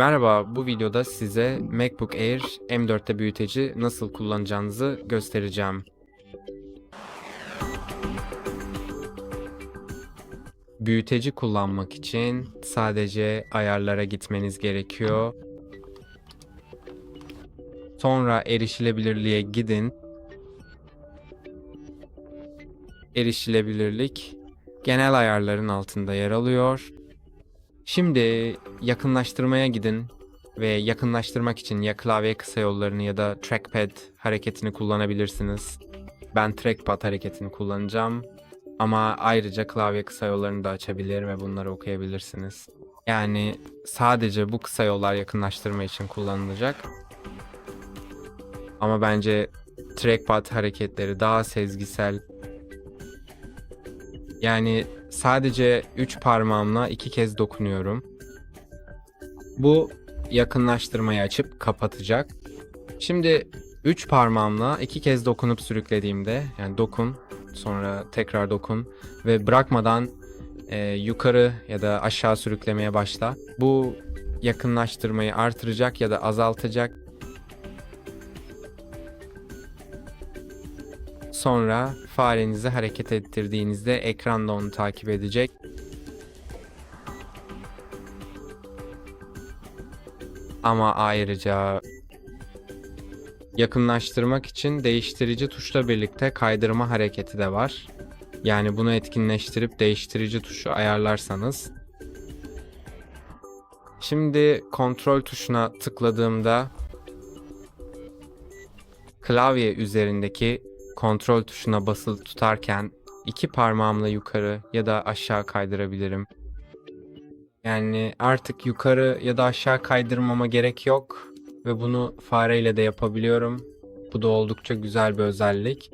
Merhaba, bu videoda size MacBook Air M4'te büyüteci nasıl kullanacağınızı göstereceğim. Büyüteci kullanmak için sadece ayarlara gitmeniz gerekiyor. Sonra erişilebilirliğe gidin. Erişilebilirlik genel ayarların altında yer alıyor. Şimdi yakınlaştırmaya gidin ve yakınlaştırmak için ya klavye kısa yollarını ya da trackpad hareketini kullanabilirsiniz. Ben trackpad hareketini kullanacağım ama ayrıca klavye kısa yollarını da açabilir ve bunları okuyabilirsiniz. Yani sadece bu kısa yollar yakınlaştırma için kullanılacak. Ama bence trackpad hareketleri daha sezgisel. Yani sadece 3 parmağımla iki kez dokunuyorum. Bu yakınlaştırmayı açıp kapatacak. Şimdi 3 parmağımla iki kez dokunup sürüklediğimde yani dokun sonra tekrar dokun ve bırakmadan e, yukarı ya da aşağı sürüklemeye başla. Bu yakınlaştırmayı artıracak ya da azaltacak. Sonra farenizi hareket ettirdiğinizde ekran da onu takip edecek. Ama ayrıca yakınlaştırmak için değiştirici tuşla birlikte kaydırma hareketi de var. Yani bunu etkinleştirip değiştirici tuşu ayarlarsanız. Şimdi kontrol tuşuna tıkladığımda klavye üzerindeki kontrol tuşuna basılı tutarken iki parmağımla yukarı ya da aşağı kaydırabilirim. Yani artık yukarı ya da aşağı kaydırmama gerek yok ve bunu fareyle de yapabiliyorum. Bu da oldukça güzel bir özellik.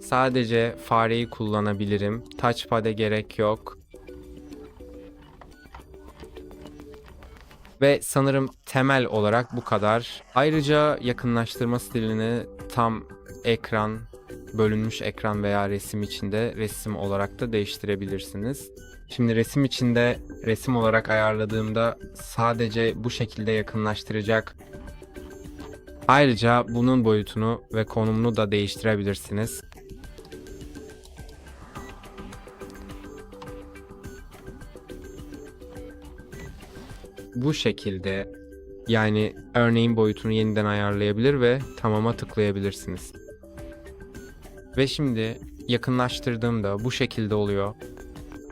Sadece fareyi kullanabilirim. Touchpad'e gerek yok. Ve sanırım temel olarak bu kadar. Ayrıca yakınlaştırma stilini tam ekran, bölünmüş ekran veya resim içinde resim olarak da değiştirebilirsiniz. Şimdi resim içinde resim olarak ayarladığımda sadece bu şekilde yakınlaştıracak. Ayrıca bunun boyutunu ve konumunu da değiştirebilirsiniz. Bu şekilde yani örneğin boyutunu yeniden ayarlayabilir ve tamama tıklayabilirsiniz. Ve şimdi yakınlaştırdığımda bu şekilde oluyor.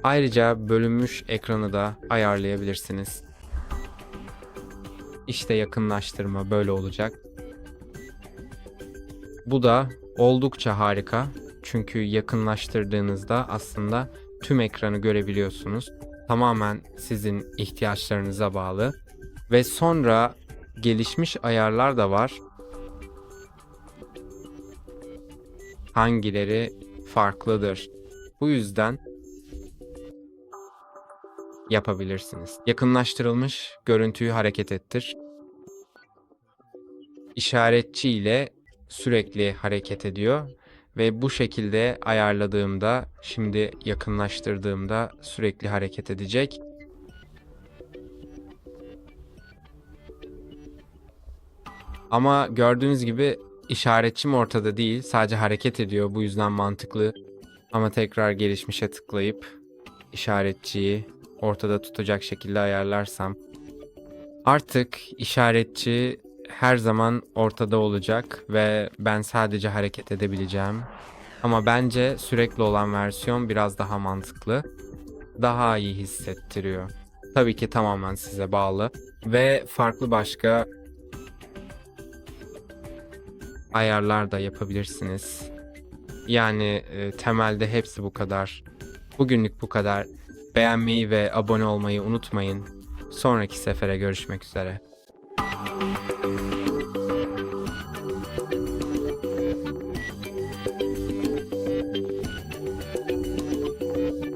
Ayrıca bölünmüş ekranı da ayarlayabilirsiniz. İşte yakınlaştırma böyle olacak. Bu da oldukça harika. Çünkü yakınlaştırdığınızda aslında tüm ekranı görebiliyorsunuz. Tamamen sizin ihtiyaçlarınıza bağlı. Ve sonra gelişmiş ayarlar da var. Hangileri farklıdır? Bu yüzden yapabilirsiniz. Yakınlaştırılmış görüntüyü hareket ettir. İşaretçi ile sürekli hareket ediyor ve bu şekilde ayarladığımda şimdi yakınlaştırdığımda sürekli hareket edecek. Ama gördüğünüz gibi işaretçim ortada değil. Sadece hareket ediyor. Bu yüzden mantıklı. Ama tekrar gelişmişe tıklayıp işaretçiyi ortada tutacak şekilde ayarlarsam artık işaretçi her zaman ortada olacak ve ben sadece hareket edebileceğim. Ama bence sürekli olan versiyon biraz daha mantıklı. Daha iyi hissettiriyor. Tabii ki tamamen size bağlı ve farklı başka ayarlar da yapabilirsiniz. Yani e, temelde hepsi bu kadar. Bugünlük bu kadar. Beğenmeyi ve abone olmayı unutmayın. Sonraki sefere görüşmek üzere.